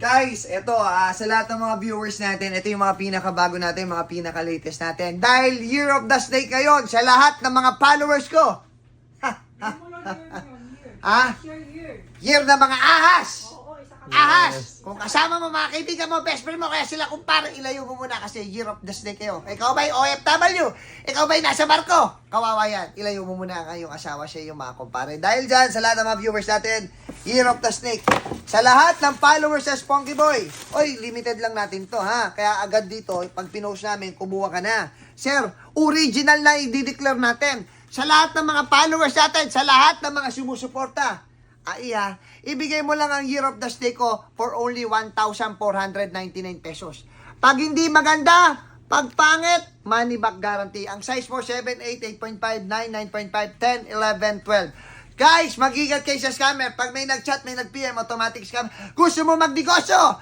Guys, ito ah, sa lahat ng mga viewers natin, ito yung mga pinakabago natin, mga pinaka-latest natin. Dahil Year of the Snake ngayon, sa lahat ng mga followers ko. Ha? Ha? Ha? Year ng mga ahas! Ahas! Kung kasama mo mga kaibigan mo, best friend mo, kaya sila kumpare, ilayo mo muna kasi Year of the Snake kayo. Ikaw ba'y OFW? Ikaw ba'y nasa barko? Kawawa yan. Ilayo mo muna ang iyong asawa siya yung mga kumpare. Dahil dyan, sa lahat ng mga viewers natin, Year of the Snake. Sa lahat ng followers sa Spunky Boy, oy, limited lang natin to ha. Kaya agad dito, pag pinost namin, kumuha ka na. Sir, original na i-declare natin. Sa lahat ng mga followers natin, sa lahat ng mga sumusuporta, Ai ha, ibigay mo lang ang Year of the Snake ko for only 1,499 pesos. Pag hindi maganda, pag pangit, money back guarantee. Ang size mo, 7, 8, 8.5, 9, 9.5, 10, 11, 12. Guys, magigat kayo sa scammer. Pag may nag-chat, may nag-PM, automatic scam. Gusto mo magnegosyo?